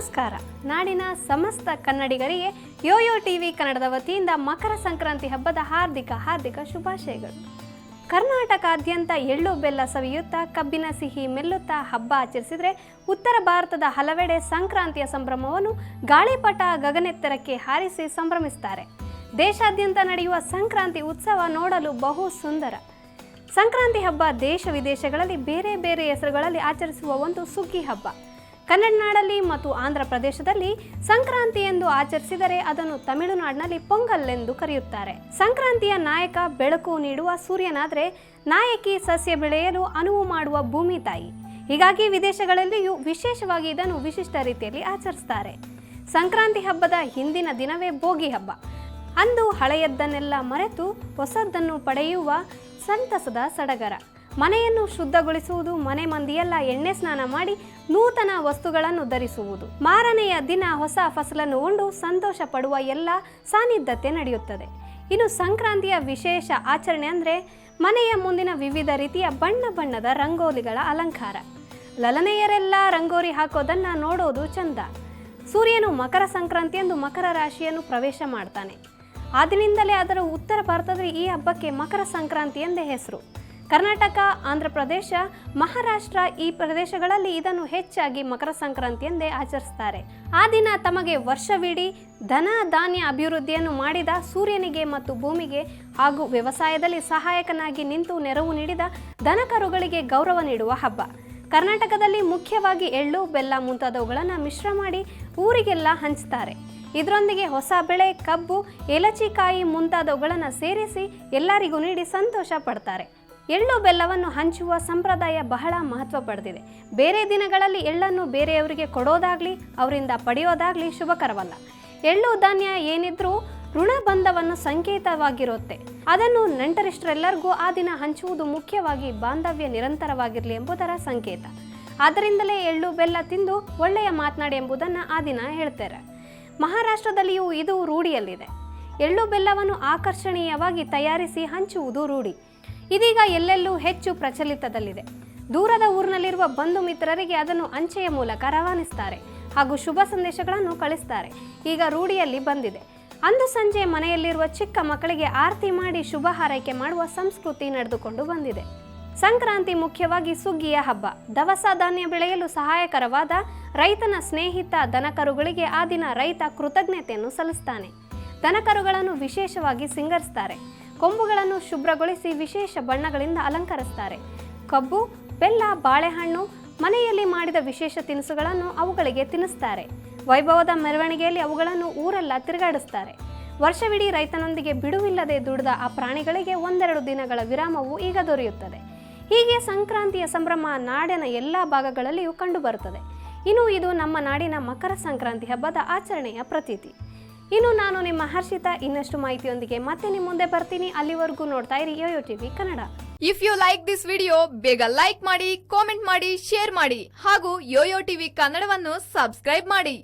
ನಮಸ್ಕಾರ. ನಾಡಿನ ಸಮಸ್ತ ಕನ್ನಡಿಗರಿಗೆ ಯೋಯೋ ಟಿವಿ ಕನ್ನಡದ ವತಿಯಿಂದ ಮಕರ ಸಂಕ್ರಾಂತಿ ಹಬ್ಬದ ಹಾರ್ದಿಕ ಹಾರ್ದಿಕ ಶುಭಾಶಯಗಳು. ಕರ್ನಾಟಕಾದ್ಯಂತ ಎಳ್ಳು ಬೆಲ್ಲ ಸವಿಯುತ್ತಾ, ಕಬ್ಬಿನ ಸಿಹಿ ಮೆಲ್ಲುತ್ತಾ ಹಬ್ಬ ಆಚರಿಸಿದರೆ ಉತ್ತರ ಭಾರತದ ಹಲವೆಡೆ ಸಂಕ್ರಾಂತಿಯ ಸಂಭ್ರಮವನ್ನು ಗಾಳಿಪಟ ಗಗನೆತ್ತರಕ್ಕೆ ಹಾರಿಸಿ ಸಂಭ್ರಮಿಸುತ್ತಾರೆ ದೇಶಾದ್ಯಂತ ನಡೆಯುವ ಸಂಕ್ರಾಂತಿ ಉತ್ಸವ ನೋಡಲು ಬಹು ಸುಂದರ. ಸಂಕ್ರಾಂತಿ ಹಬ್ಬ ದೇಶ ವಿದೇಶಗಳಲ್ಲಿ ಬೇರೆ ಬೇರೆ ಹೆಸರುಗಳಲ್ಲಿ ಆಚರಿಸುವ ಒಂದು ಸುಗ್ಗಿ ಹಬ್ಬ. ಕನ್ನಡ ನಾಡಲ್ಲಿ ಮತ್ತು ಆಂಧ್ರ ಪ್ರದೇಶದಲ್ಲಿ ಸಂಕ್ರಾಂತಿ ಎಂದು ಆಚರಿಸಿದರೆ ಅದನ್ನು ತಮಿಳುನಾಡಿನಲ್ಲಿ ಪೊಂಗಲ್ ಎಂದು ಕರೆಯುತ್ತಾರೆ. ಸಂಕ್ರಾಂತಿಯ ನಾಯಕ ಬೆಳಕು ನೀಡುವ ಸೂರ್ಯನಾದರೆ ನಾಯಕಿ ಸಸ್ಯ ಬೆಳೆಯಲು ಅನುವು ಮಾಡುವ ಭೂಮಿ ತಾಯಿ. ಹೀಗಾಗಿ ವಿದೇಶಗಳಲ್ಲಿಯೂ ವಿಶೇಷವಾಗಿ ಇದನ್ನು ವಿಶಿಷ್ಟ ರೀತಿಯಲ್ಲಿ ಆಚರಿಸ್ತಾರೆ. ಸಂಕ್ರಾಂತಿ ಹಬ್ಬದ ಹಿಂದಿನ ದಿನವೇ ಭೋಗಿ ಹಬ್ಬ. ಅಂದು ಹಳೆಯದ್ದನ್ನೆಲ್ಲ ಮರೆತು ಹೊಸದನ್ನು ಪಡೆಯುವ ಸಂತಸದ ಸಡಗರ. ಮನೆಯನ್ನು ಶುದ್ಧಗೊಳಿಸುವುದು, ಮನೆ ಮಂದಿಯೆಲ್ಲ ಎಣ್ಣೆ ಸ್ನಾನ ಮಾಡಿ ನೂತನ ವಸ್ತುಗಳನ್ನು ಧರಿಸುವುದು. ಮಾರನೆಯ ದಿನ ಹೊಸ ಫಸಲನ್ನು ಉಂಡು ಸಂತೋಷ ಪಡುವ ಎಲ್ಲ ಸಾನ್ನಿಧ್ಯತೆ ನಡೆಯುತ್ತದೆ. ಇನ್ನು ಸಂಕ್ರಾಂತಿಯ ವಿಶೇಷ ಆಚರಣೆ ಅಂದರೆ ಮನೆಯ ಮುಂದಿನ ವಿವಿಧ ರೀತಿಯ ಬಣ್ಣ ಬಣ್ಣದ ರಂಗೋಲಿಗಳ ಅಲಂಕಾರ. ಲಲನೆಯರೆಲ್ಲ ರಂಗೋಲಿ ಹಾಕೋದನ್ನು ನೋಡೋದು ಚಂದ. ಸೂರ್ಯನು ಮಕರ ಸಂಕ್ರಾಂತಿ ಎಂದು ಮಕರ ರಾಶಿಯನ್ನು ಪ್ರವೇಶ ಮಾಡ್ತಾನೆ. ಆದಿನಿಂದಲೇ ಅದರ ಉತ್ತರ ಭಾರತದಲ್ಲಿ ಈ ಹಬ್ಬಕ್ಕೆ ಮಕರ ಸಂಕ್ರಾಂತಿ ಎಂದೇ ಹೆಸರು. ಕರ್ನಾಟಕ, ಆಂಧ್ರ ಪ್ರದೇಶ, ಮಹಾರಾಷ್ಟ್ರ ಈ ಪ್ರದೇಶಗಳಲ್ಲಿ ಇದನ್ನು ಹೆಚ್ಚಾಗಿ ಮಕರ ಸಂಕ್ರಾಂತಿ ಎಂದೇ ಆಚರಿಸ್ತಾರೆ. ಆ ದಿನ ತಮಗೆ ವರ್ಷವಿಡೀ ಧನ ಧಾನ್ಯ ಅಭಿವೃದ್ಧಿಯನ್ನು ಮಾಡಿದ ಸೂರ್ಯನಿಗೆ ಮತ್ತು ಭೂಮಿಗೆ ಹಾಗೂ ವ್ಯವಸಾಯದಲ್ಲಿ ಸಹಾಯಕನಾಗಿ ನಿಂತು ನೆರವು ನೀಡಿದ ದನಕರುಗಳಿಗೆ ಗೌರವ ನೀಡುವ ಹಬ್ಬ. ಕರ್ನಾಟಕದಲ್ಲಿ ಮುಖ್ಯವಾಗಿ ಎಳ್ಳು, ಬೆಲ್ಲ ಮುಂತಾದವುಗಳನ್ನು ಮಿಶ್ರ ಮಾಡಿ ಊರಿಗೆಲ್ಲ ಹಂಚ್ತಾರೆ. ಇದರೊಂದಿಗೆ ಹೊಸ ಬೆಳೆ, ಕಬ್ಬು ಏಲಚಿಕಾಯಿ ಮುಂತಾದವುಗಳನ್ನು ಸೇರಿಸಿ ಎಲ್ಲರಿಗೂ ನೀಡಿ ಸಂತೋಷ ಪಡ್ತಾರೆ. ಎಳ್ಳು ಬೆಲ್ಲವನ್ನು ಹಂಚುವ ಸಂಪ್ರದಾಯ ಬಹಳ ಮಹತ್ವ ಪಡೆದಿದೆ. ಬೇರೆ ದಿನಗಳಲ್ಲಿ ಎಳ್ಳನ್ನು ಬೇರೆಯವರಿಗೆ ಕೊಡೋದಾಗಲಿ, ಅವರಿಂದ ಪಡೆಯೋದಾಗಲಿ ಶುಭಕರವಲ್ಲ. ಎಳ್ಳು ಧಾನ್ಯ ಏನಿದ್ರೂ ಋಣಬಂಧವನ್ನು ಸಂಕೇತವಾಗಿರುತ್ತೆ. ಅದನ್ನು ನೆಂಟರಿಷ್ಟರೆಲ್ಲರಿಗೂ ಆ ದಿನ ಹಂಚುವುದು ಮುಖ್ಯವಾಗಿ ಬಾಂಧವ್ಯ ನಿರಂತರವಾಗಿರಲಿ ಎಂಬುದರ ಸಂಕೇತ. ಆದ್ದರಿಂದಲೇ ಎಳ್ಳು ಬೆಲ್ಲ ತಿಂದು ಒಳ್ಳೆಯ ಮಾತನಾಡಿ ಎಂಬುದನ್ನು ಆ ದಿನ ಹೇಳ್ತಾರೆ. ಮಹಾರಾಷ್ಟ್ರದಲ್ಲಿಯೂ ಇದು ರೂಢಿಯಲ್ಲಿದೆ. ಎಳ್ಳು ಬೆಲ್ಲವನ್ನು ಆಕರ್ಷಣೀಯವಾಗಿ ತಯಾರಿಸಿ ಹಂಚುವುದು ರೂಢಿ. ಇದೀಗ ಎಲ್ಲೆಲ್ಲೂ ಹೆಚ್ಚು ಪ್ರಚಲಿತದಲ್ಲಿದೆ. ದೂರದ ಊರಿನಲ್ಲಿರುವ ಬಂಧು ಮಿತ್ರರಿಗೆ ಅದನ್ನು ಅಂಚೆಯ ಮೂಲಕ ರವಾನಿಸ್ತಾರೆ ಹಾಗೂ ಶುಭ ಸಂದೇಶಗಳನ್ನು ಕಳಿಸ್ತಾರೆ. ಈಗ ರೂಢಿಯಲ್ಲಿ ಬಂದಿದೆ. ಅಂದು ಸಂಜೆ ಮನೆಯಲ್ಲಿರುವ ಚಿಕ್ಕ ಮಕ್ಕಳಿಗೆ ಆರತಿ ಮಾಡಿ ಶುಭ ಹಾರೈಕೆ ಮಾಡುವ ಸಂಸ್ಕೃತಿ ನಡೆದುಕೊಂಡು ಬಂದಿದೆ. ಸಂಕ್ರಾಂತಿ ಮುಖ್ಯವಾಗಿ ಸುಗ್ಗಿಯ ಹಬ್ಬ. ದವಸ ಧಾನ್ಯ ಬೆಳೆಯಲು ಸಹಾಯಕರವಾದ ರೈತನ ಸ್ನೇಹಿತ ದನಕರುಗಳಿಗೆ ಆ ದಿನ ರೈತ ಕೃತಜ್ಞತೆಯನ್ನು ಸಲ್ಲಿಸ್ತಾನೆ. ದನಕರುಗಳನ್ನು ವಿಶೇಷವಾಗಿ ಸಿಂಗರಿಸ್ತಾರೆ. ಕೊಂಬುಗಳನ್ನು ಶುಭ್ರಗೊಳಿಸಿ ವಿಶೇಷ ಬಣ್ಣಗಳಿಂದ ಅಲಂಕರಿಸ್ತಾರೆ. ಕಬ್ಬು, ಬೆಲ್ಲ, ಬಾಳೆಹಣ್ಣು, ಮನೆಯಲ್ಲಿ ಮಾಡಿದ ವಿಶೇಷ ತಿನಿಸುಗಳನ್ನು ಅವುಗಳಿಗೆ ತಿನ್ನಿಸ್ತಾರೆ ವೈಭವದ ಮೆರವಣಿಗೆಯಲ್ಲಿ ಅವುಗಳನ್ನು ಊರೆಲ್ಲ ತಿರುಗಾಡಿಸ್ತಾರೆ. ವರ್ಷವಿಡೀ ರೈತನೊಂದಿಗೆ ಬಿಡುವಿಲ್ಲದೆ ದುಡಿದ ಆ ಪ್ರಾಣಿಗಳಿಗೆ ಒಂದೆರಡು ದಿನಗಳ ವಿರಾಮವು ಈಗ ದೊರೆಯುತ್ತದೆ. ಹೀಗೆ ಸಂಕ್ರಾಂತಿಯ ಸಂಭ್ರಮ ನಾಡಿನ ಎಲ್ಲ ಭಾಗಗಳಲ್ಲಿಯೂ ಕಂಡುಬರುತ್ತದೆ. ಇನ್ನು ಇದು ನಮ್ಮ ನಾಡಿನ ಮಕರ ಸಂಕ್ರಾಂತಿ ಹಬ್ಬದ ಆಚರಣೆಯ ಪ್ರತೀತಿ. ಇನ್ನು ನಾನು ನಿಮ್ಮ ಹರ್ಷಿತ, ಇನ್ನಷ್ಟು ಮಾಹಿತಿಯೊಂದಿಗೆ ಮತ್ತೆ ನಿಮ್ಮ ಮುಂದೆ ಬರ್ತೀನಿ. ಅಲ್ಲಿವರೆಗೂ ನೋಡ್ತಾ ಇರಿ YoYo TV Kannada. If you like this video ಬೇಗ ಲೈಕ್ ಮಾಡಿ ಕಾಮೆಂಟ್ ಮಾಡಿ ಶೇರ್ ಮಾಡಿ. ಹಾಗೂ ಯೋಯೋ ಟಿವಿ ಕನ್ನಡವನ್ನು ಸಬ್ಸ್ಕ್ರೈಬ್ ಮಾಡಿ.